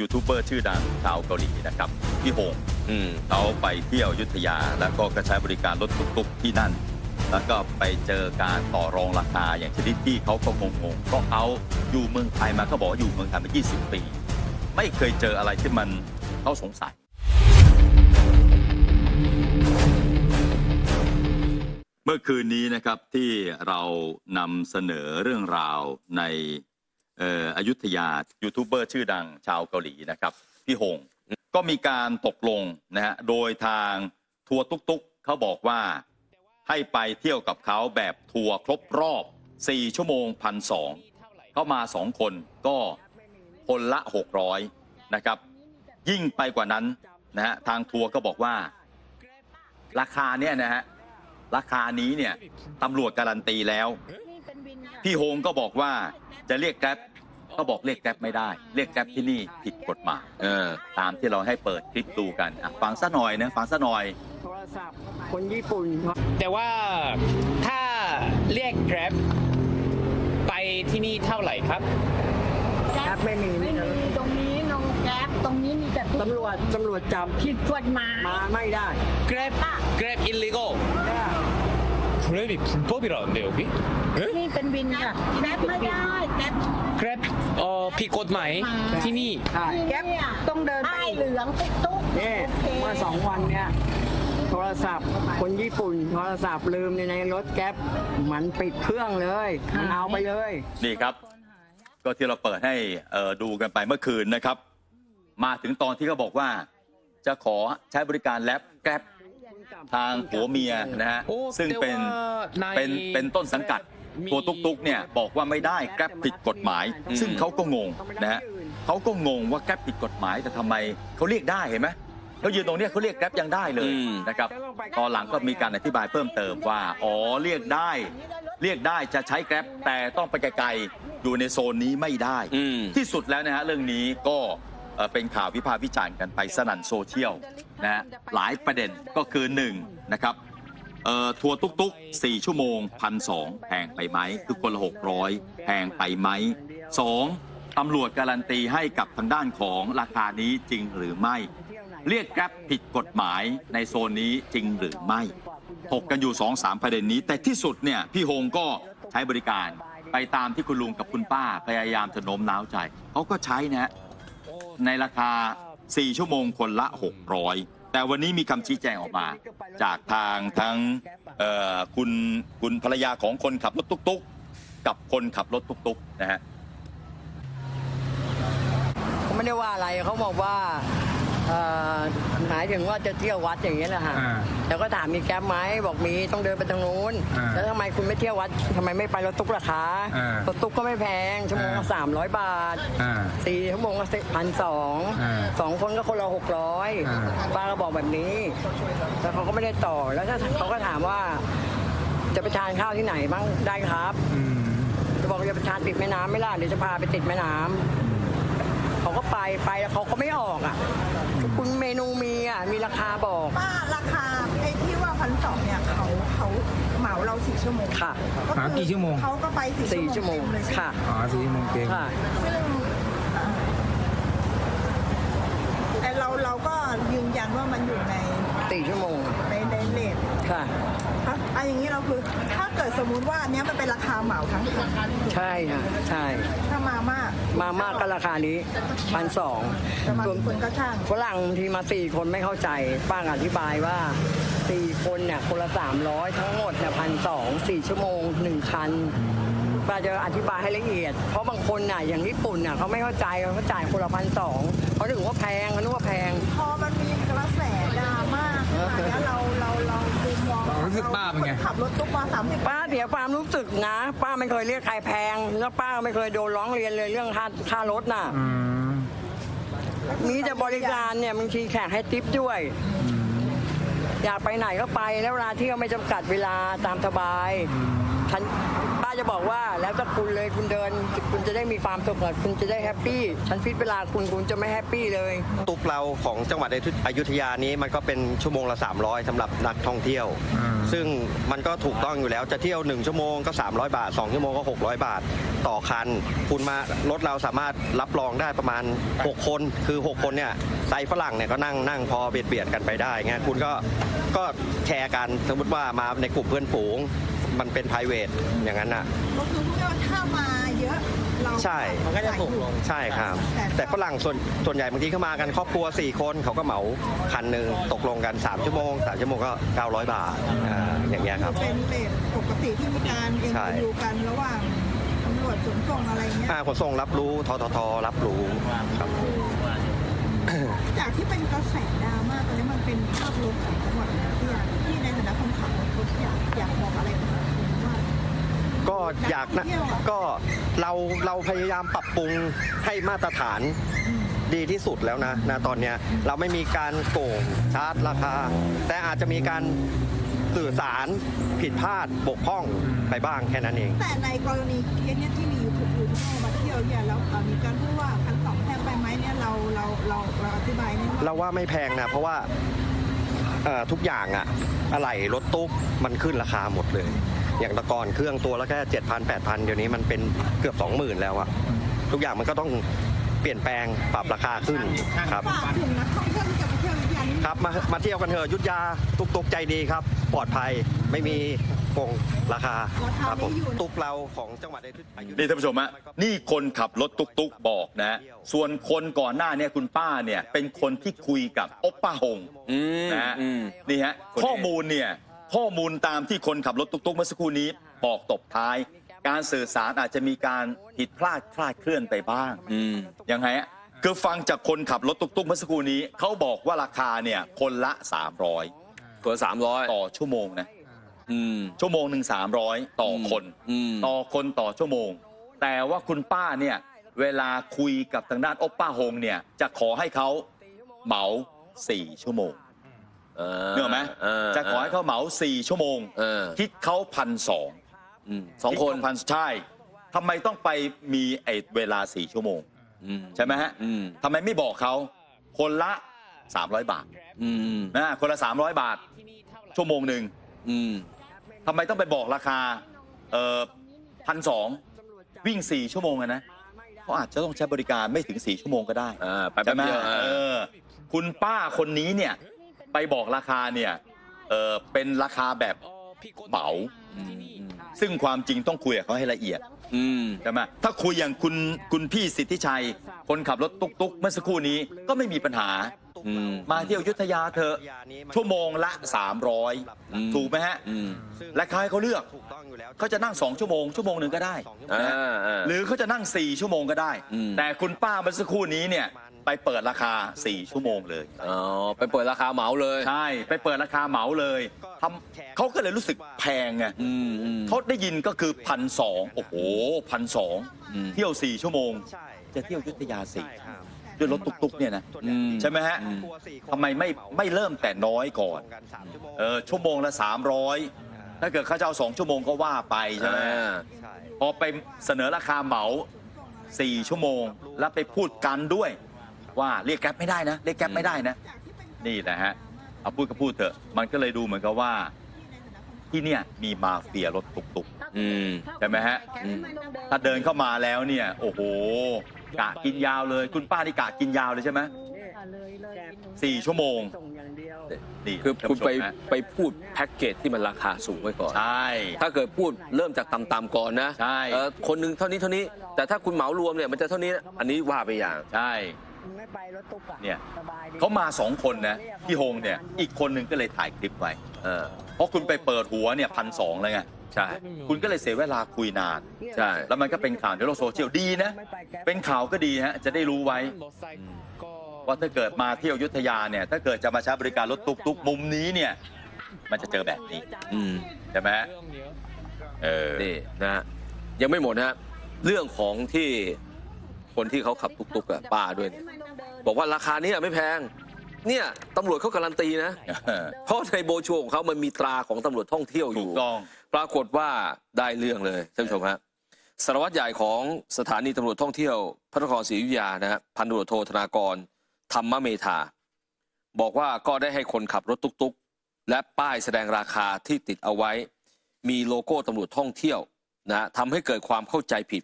ยูทูบเบอร์ชื่อดังชาวเกาหลีนะครับพี่หงอืมเขาไปเที่ยวอยุทธยา แล้วก็กระใช้บริการรถตุ๊กๆที่นั่น แล้วก็ไปเจอการต่อรองราคาอย่างชนิดที่เขาก็งงๆเพราะเขาอยู่เมืองไทยมาก็บอกว่าอยู่เมืองไทยมา 20 ปี ไม่เคยเจออะไรที่มันเขาสงสัย เมื่อคืนนี้นะครับที่เรานำเสนอเรื่องราวใน เอ่ออยุธยายูทูบเบอร์ชื่อดังชาวเกาหลีนะครับ พี่หง ก็มีการตกลงนะฮะโดยทางทัวร์ตุกๆเขาบอกว่าให้ไปเที่ยวกับเขาแบบทัวร์ครบรอบ 4 ชั่วโมงพันสองเข้ามา2คนก็คนละ 600 นะครับ ยิ่งไปกว่านั้นนะฮะทางทัวร์ก็บอกว่า ราคาเนี่ยนะฮะราคานี้เนี่ยตำรวจการันตีแล้ว พี่โฮงก็บอกว่าจะเรียกแกร็บ ก็บอกเรียกแกร็บไม่ได้ เรียกแกร็บที่นี่ผิดกฎหมายเออตามที่เราให้เปิดคลิปดูกันอะฟังซะหน่อยนะฟังซะหน่อยโทรศัพท์คนญี่ปุ่นเขาแต่ว่าถ้าเรียก Grab ไปที่นี่เท่าไหร่ครับแอปไม่มีไม่มีตรงนี้นงแก๊ปตรงนี้มีแต่ตำรวจตำรวจจับผิดกฎหมายมาไม่ได้ Grab Grab illegal เนี่ ย Grab이 불법이라는데 여기? นี่เป็นวินค่ะแก๊ปไม่ได้แก๊ป Grab 어 비꼬드마이 티니 ใช่ แก๊ปต้องเดินป้ายเหลืองตุ๊กตุ๊ก นี่ โอเค เมื่อสองวันเนี่ยโทรศัพท์คนญี่ปุ่น โทรศัพท์ลืมในในรถแก๊ปมันปิดเครื่องเลยมันเอาไปเลย นี่ครับ ก็ที่เราเปิดให้เอ่อดูกันไปเมื่อคืนนะครับ มาถึงตอนที่เขาบอกว่า จะขอใช้บริการแลบแกร็บ ทางผัวเมียนะฮะโอ้ซึ่งเป็นแต่ว่าในเป็นเป็นต้นสังกัดมีตัวตุกๆเนี่ยบอกว่าไม่ได้แกร็บผิดกฎหมายอืมซึ่งเขาก็งงนะฮะเขาก็งงว่าแกร็บผิดกฎหมายแต่ทำไมเขาเรียกได้เห็นไหมเขายืนตรงเนี้ยเขาเรียกแกร็บยังได้เลยนะครับตอนหลังก็มีการอธิบายเพิ่มเติมว่าอ๋อเรียกได้ เรียกได้จะใช้แกร็บแต่ต้องไปไกลๆอยู่ในโซนนี้ไม่ได้อืมที่สุดแล้วนะฮะเรื่องนี้ก็เอ่อเป็นข่าววิพากษ์วิจารณ์กันไปสนั่นโซเชียล นะหลายประเด็นก็คือหนึ่งนะครับทัวร์ตุกๆ4ชั่วโมงพันสองแพงไปไหมคือคนละ600 แพงไปไหมสองตำรวจการันตีให้กับทางด้านของราคานี้จริงหรือไม่ เรียกแกร็บผิดกฎหมายในโซนนี้จริงหรือไม่ถกกันอยู่ 2 3 ประเด็นนี้ แต่ที่สุดเนี่ยพี่โฮงก็ใช้บริการไปตามที่คุณลุงกับคุณป้าพยายามจะโน้มน้าวใจเขาก็ใช้นะฮะในราคา 4 ชั่วโมงคนละ 600 แต่วันนี้มีคำชี้แจงออกมา จากทางทั้งคุณคุณภรรยาของคนขับรถตุ๊กๆ กับคนขับรถตุ๊กๆนะฮะเขาไม่ได้ว่าอะไรเขาบอกว่า เอ่อหมายถึงว่าจะเที่ยววัดอย่างนี้ยแหละฮะอ่าแล้วก็ถามมีแก๊ปไหมบอกมีต้องเดินไปทางนู้น อ่าแล้วทำไมคุณไม่เที่ยววัดทำไมไม่ไปรถตุ๊กราคาอ่ารถตุ๊กก็ไม่แพงชั่วโมงละอ่า สามร้อยบาท อ่า สี่ชั่วโมงละพันสองอ่าสองคนก็คนละหกร้อยอ่า ป้าก็บอกแบบนี้ แล้วเขาก็ไม่ได้ต่อแล้วถ้าเขาก็ถามว่า จะไปทานข้าวที่ไหนบ้างได้ครับอืมจะบอกจะไปทานติดแม่น้ำไหม่ล่ะเดี๋ยวจะพาไปติดแม่น้ำเขาก็ไปไปแล้วเขาก็ไม่ออกอะคุณเม นูมีอะมีราคาบอกป้าราคาไอ้ที่ว่าพันสองเนี่ยเขาเขาเหมาเราสี่ชั่วโมงค่ะก็หากี่ชั่วโมง เขาก็ไปสี่สี่ชั่วโมงเต็เลยใช่ไหมค่ะ อ๋อสี่ชั่วโมงเต็มค่ะ ซึ่งเอ่อแต่เราเราก็ยืนยันว่ามันอยู่ใน สี่ชั่วโมง ในในเลท ค่ะอะอะอย่างนี้เราคือ ถ้าเกิดสมมุติว่าอันเนี้ยมันเป็นราคาเหมาทั้งคันใช่ค่ะใช่ ถ้ามามากมามากก็ราคานี้พันสองจะมากี่คนก็ช่าง ฝรั่งที่มาสี่คนไม่เข้าใจ ป้าอธิบายว่าสี่คนเนี่ยคนละสามร้อยทั้งหมดเนี่ยพันสองสี่ชั่วโมงหนึ่งคันป้าจะอธิบายให้ละเอียด เพราะบางคนน่ะอย่างญี่ปุ่นน่ะเขาไม่เข้าใจเขาจ่ายคนละพันสองเขาถึงว่าแพงเขานึกว่าแพง พอมัน สึกป้าเป็นไง ขับรถตุ๊กมาสามสิบป้าเสียความรู้สึกนะ ป้าไม่เคยเรียกใครแพง แล้วป้าไม่เคยโดนร้องเรียนเลยเรื่องค่าค่ารถน่ะ อืมมีแต่บริการเนี่ยบางทีแขกให้ทิปด้วย อยากไปไหนก็ไปแล้วเวลาเที่ยวไม่จำกัดเวลาตามสบายฉันป้า จะบอกว่าแล้วแต่คุณเลยคุณเดิน คุณจะได้มีความสุขอะคุณจะได้แฮปปี้ฉันฟิตเวลาคุณคุณจะไม่แฮปปี้เลย ตุกเราของจังหวัดอยุธยานี้มันก็เป็นชั่วโมงละ 300สำหรับนักท่องเที่ยว ซึ่งมันก็ถูกต้องอยู่แล้วจะเที่ยว 1 ชั่วโมงก็ 300 บาท 2 ชั่วโมงก็ 600 บาท ต่อคัน คุณมารถเราสามารถรับรองได้ประมาณ 6 คนคือ 6 คนเนี่ยไซส์ฝรั่งเนี่ยก็นั่งนั่งพอเบียดเบียดกันไปได้เงี้ยคุณก็ก็แชร์กันสมมติว่ามาในกลุ่มเพื่อนฝูง มันเป็น p r i v a t อย่างนั้นอะ ก็คือพูดง่ายๆว่าถ้ามาเยอะเราใช่ มันก็จะถูกลง ใช่ครับ แต่ฝรั่งส่วนส่วนใหญ่บางทีเข้ามากันครอบครัว 4 คนเขาก็เหมาคันหนึ่งตกลงกัน 3 ชั่วโมง 3 ชั่วโมงก็ 900 บาทอ่าอย่างเงี้ยครับ เป็นเลทปกติที่มีการเอ็นใช่ ดูกันระหว่างตำรวจขนส่งอะไรเงี้ย อ่าขนส่งรับรู้ทททรับรู้ครับ จากที่เป็นกระแสดราม่าตอนนี้มันเป็นภาพลบของจังหวัดอยุธยาที่ใน ฐานะคนขับรถอยากอยากบอกอะไรกับคนว่า ก็อยากนะก็เราเราพยายามปรับปรุงให้มาตรฐานดีที่สุดแล้วนะนะตอนเนี้ยเราไม่มีการโกงชาร์จราคา แต่อาจจะมีการสื่อสารผิดพลาดบกพร่องไปบ้างแค่นั้นเอง แต่ในกรณีเคสเนี้ยที่มียูทูบยูทูบมาเที่ยวเนี่ยแล้วเอ่อมีการพูดว่าพันสองแพงไปไหมเนี่ยเราเราเราเราอธิบายนี่ว่าเราว่าไม่แพงนะเพราะว่าเอ่อ ทุกอย่างอะอะไหล่รถตุ๊กมันขึ้นราคาหมดเลย อย่างตะกอนเครื่องตัวละแค่เจ็ดพันแปดพันเดี๋ยวนี้มันเป็นเกือบสองหมื่นแล้วอะทุกอย่างมันก็ต้องเปลี่ยนแปลงปรับราคาขึ้นครับฝากถึงนักท่องเที่ยวที่จะไปเที่ยวอยุธยานี่ครับมามาเที่ยวกันเถอะอยุทธยาตุกตุกใจดีครับ ปลอดภัยไม่มี โกงราคาครับผมตุกเราของจังหวัดอยุธยานี่ท่านผู้ชมฮะนี่คนขับรถตุกๆบอกนะฮะส่วนคนก่อนหน้าเนี่ยคุณป้าเนี่ยเป็นคนที่คุยกับโอปป้าหงอืมนะฮะอืมนี่ฮะคนนี้ข้อมูลเนี่ยข้อมูลตามที่คนขับรถตุกๆเมื่อสักครู่นี้บอกตบท้าย การสื่อสารอาจจะมีการผิดพลาดคลาดเคลื่อนไปบ้างอืมยังไงฮะคือฟังจากคนขับรถตุกๆเมื่อสักครู่นี้เขาบอกว่าราคาเนี่ยคนละ 300ตัวสามร้อยต่อชั่วโมงนะ อืมชั่วโมงหนึ่ง300ต่อคน อืมต่อคนต่อชั่วโมง แต่ว่าคุณป้าเนี่ย เวลาคุยกับทางด้านโอปป้าหงเนี่ย จะขอให้เขาเหมา4ชั่วโมงเออเนกอะไหมเออจะขอให้เขาเหมา4ชั่วโมงเออคิดเขาพันสองอืมสองคนพันใช่ทำไมต้องไปมีไอ้เวลา4ชั่วโมงอืมใช่ไหมฮะอืมทำไมไม่บอกเขาคนละ300บาทอืมนะคนละ300บาท ชั่วโมงหนึ่งอืม ทำไมต้องไปบอกราคาเอ่อพันสองวิ่ง4ชั่วโมงอะนะเขาอาจจะต้องใช้บริการไม่ถึง4ชั่วโมงก็ได้อ่าไปแป๊ใช่บไหมเดียวเออคุณป้าคนนี้เนี่ยไปบอกราคาเนี่ยเออเป็นราคาแบบเหมาอืมอืมซึ่งความจริงต้องคุยกับเขาให้ละเอียด อืม ใช่ไหมถ้าคุยอย่างคุณคุณพี่สิทธิชัย คนขับรถตุ๊กๆ เมื่อสักครู่นี้ก็ไม่มีปัญหา อืม มาเที่ยวอยุทธยาเถอะชั่วโมงละ อืม 300 ถูกไหมฮะ อืมและเขาให้เขาเลือกถูกต้องอยู่แล้วเขาจะนั่ง 2 ชั่วโมง ชั่วโมงหนึ่งก็ได้อ่าอ่า หรือเขาจะนั่ง 4 ชั่วโมงก็ได้ อืม แต่คุณป้าเมื่อสักครู่นี้เนี่ยไปเปิดราคา 4 ชั่วโมงเลย อ๋อไปเปิดราคาเหมาเลย ใช่ ไปเปิดราคาเหมาเลยทำเขาก็เลยรู้สึกแพงไงอืมอืม เขาได้ยินก็คือพันสองโอ้โหพันสองอืม เที่ยว 4 ชั่วโมงใช่จะเที่ยวอยุทธยาสี่ใช่ครับ ด้วยรถตุกๆเนี่ยนะอืม ใช่ไหมฮะอืม ทำไมไม่ไม่เริ่มแต่น้อยก่อนเออชั่วโมงละ 300 ถ้าเกิดเขาจะเอาสองชั่วโมงก็ว่าไปใช่ไหมอ่าใช่พอไปเสนอราคาเหมา 4 ชั่วโมง แล้วไปพูดกันด้วย ว่าเรียกแก๊ปไม่ได้นะ เรียกแก๊ปไม่ได้นะ นี่แหละฮะเอาพูดก็พูดเถอะ มันก็เลยดูเหมือนกับว่า ที่เนี่ยมีมาเฟียรถตุกอืมๆใช่ไหมฮะ อืม ถ้าเดินเข้ามาแล้วเนี่ย โอ้โห กะกินยาวเลย คุณป้านี่กะกินยาวเลยใช่ไหมสี่ชั่วโมงส่งอย่างเดียวนี่คือท่านคุณผู้ชมไปฮะไปพูดแพ็กเกจที่มันราคาสูงไว้ก่อน ใช่ ถ้าเกิดพูดเริ่มจากต่ำๆก่อนนะใช่ เออคนหนึงเท่านี้เท่านี้ แต่ถ้าคุณเหมารวมเนี่ยมันจะเท่านี้ อันนี้ว่าไปอย่าง ใช่ ไม่ไปรถตุ๊กอะเนี่ย สบายดี เขามาสองคนนะพี่โฮงเนี่ย อีกคนหนึ่งก็เลยถ่ายคลิปไว้เออเพราะคุณไปเปิดหัวเนี่ยพันสองเลยไง ใช่ คุณก็เลยเสียเวลาคุยนาน ใช่ แล้วมันก็เป็นข่าวในโลกโซเชียลดีนะไม่ไปแก๊ปเป็นข่าวก็ดีฮะ จะได้รู้ไว้ ว่าถ้าเกิดมาเที่ยวอยุทธยาเนี่ย ถ้าเกิดจะมาใช้บริการรถตุกตุกๆมุมนี้เนี่ย มันจะเจอแบบนี้ อืมใช่ไหมฮะเออ นี่นะฮะยังไม่หมดนะฮะเรื่องของที่คนที่เขาขับตุกๆอะป้าด้วยเนี่ยบอกว่าราคานี้อะไม่แพง เนี่ยตำรวจเขาการันตีนะ เพราะในโบรชัวร์ของเขามันมีตราของตำรวจท่องเที่ยวอถูยู่ กต้องปรากฏว่าได้เรื่องเลยท่านผู้ชมฮะสารวัตรใหญ่ของสถานีตำรวจท่องเที่ยวพระนครศรีอยุธยานะฮะพันตำรวจโทธนากร ธรรมเมธาบอกว่าก็ได้ให้คนขับรถตุกๆ และป้ายแสดงราคาที่ติดเอาไว้ มีโลโก้ตำรวจท่องเที่ยวนะฮะทำให้เกิดความเข้าใจผิด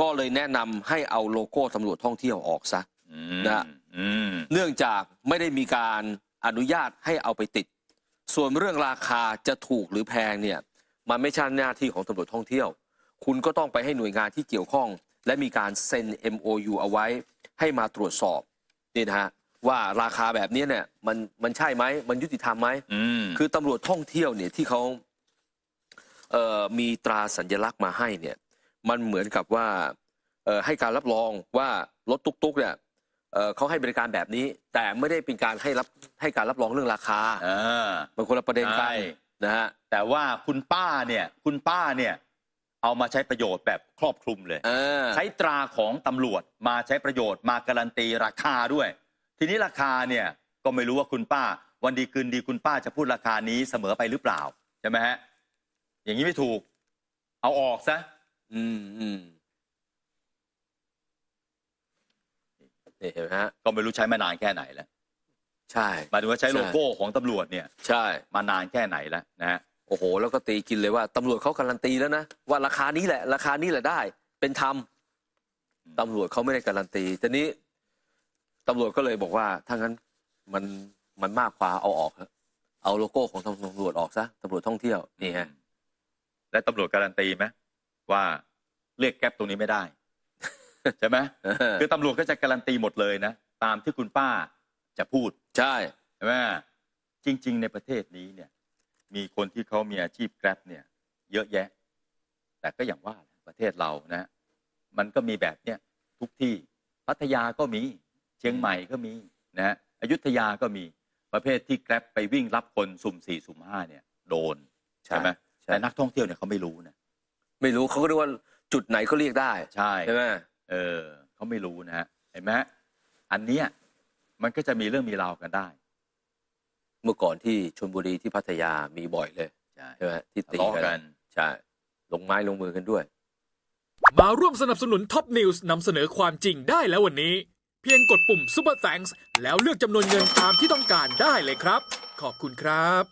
ก็เลยแนะนำให้เอาโลโก้ตำรวจท่องเที่ยวออกซะ อืมนะอืม เนื่องจากไม่ได้มีการอนุญาตให้เอาไปติด ส่วนเรื่องราคาจะถูกหรือแพงเนี่ย มันไม่ใช่หน้าที่ของตำรวจท่องเที่ยว คุณก็ต้องไปให้หน่วยงานที่เกี่ยวข้อง และมีการเซ็น MOU เอาไว้ ให้มาตรวจสอบนี่นะฮะว่าราคาแบบนี้เนี่ย มันมันใช่ไหมมันยุติธรรมไหมอืมคือตำรวจท่องเที่ยวเนี่ยที่เขาเอ่อมีตราสัญลักษณ์มาให้เนี่ย มันเหมือนกับว่าเอ่อให้การรับรองว่ารถตุ๊กๆเนี่ย เอ่อเขาให้บริการแบบนี้ แต่ไม่ได้เป็นการให้รับให้การรับรองเรื่องราคาอ่ามันคนละประเด็นกัใช่นนะฮะแต่ว่าคุณป้าเนี่ย คุณป้าเนี่ย เอามาใช้ประโยชน์แบบครอบคลุมเลย เออใช้ตราของตำรวจมาใช้ประโยชน์มาการันตีราคาด้วย ทีนี้ราคาเนี่ยก็ไม่รู้ว่าคุณป้า วันดีคืนดีคุณป้าจะพูดราคานี้เสมอไปหรือเปล่า ใช่ไหมฮะ อย่างนี้ไม่ถูก เอาออกซะ อืมอืม นี่เห็นไหมฮะ ก็ไม่รู้ใช้มานานแค่ไหนแล้วใช่ หมายถึงว่าใช้ใช่โลโก้ของตำรวจเนี่ย ใช่ มานานแค่ไหนแล้วนะฮะ โอ้โห แล้วก็ตีกินเลยว่าตำรวจเขาการันตีแล้วนะ ว่าราคานี้แหละ ราคานี้แหละได้ เป็นธรรมตำรวจเขาไม่ได้การันตีทีนี้ตำรวจก็เลยบอกว่าถ้างั้นมันมันมากกว่าเอาออกเถอะเอาโลโก้ของตำรวจออกซะตำรวจท่องเที่ยวนี่ฮะและตำรวจการันตีไหมว่าเรียกแก๊ปตรงนี้ไม่ได้ ใช่ไหมเออคือตำรวจก็จะการันตีหมดเลยนะ ตามที่คุณป้าจะพูดใช่ใช่ไหมจริง ๆ ในประเทศนี้เนี่ย มีคนที่เขามีอาชีพแกร็บเนี่ย เยอะแยะ แต่ก็อย่างว่าประเทศเรานะ มันก็มีแบบเนี้ยทุกที่พัทยาก็มีเชียงใหม่ก็มีนะฮะอยุธยาก็มีประเภทที่แกร็บไปวิ่งรับคนสุ่มสี่สุ่มห้าเนี่ย โดนใช่ไหมใช่แต่นักท่องเที่ยวเนี่ยเขาไม่รู้นะไม่รู้เขาก็เรียกว่าจุดไหนเขาเรียกได้ใช่ใช่ไหม เออเขาไม่รู้นะฮะเห็นไหมฮะอันเนี้ยมันก็จะมีเรื่องมีราวกันได้ เมื่อก่อนที่ชลบุรีที่พัทยามีบ่อยเลยใช่ใช่ไหมที่ตีทะเลาะกันใช่ลงไม้ลงมือกันด้วย มาร่วมสนับสนุนท็อปนิวส์นำเสนอความจริงได้แล้ววันนี้ เพียงกดปุ่ม Super Thanks แล้วเลือกจำนวนเงินตามที่ต้องการได้เลยครับ ขอบคุณครับ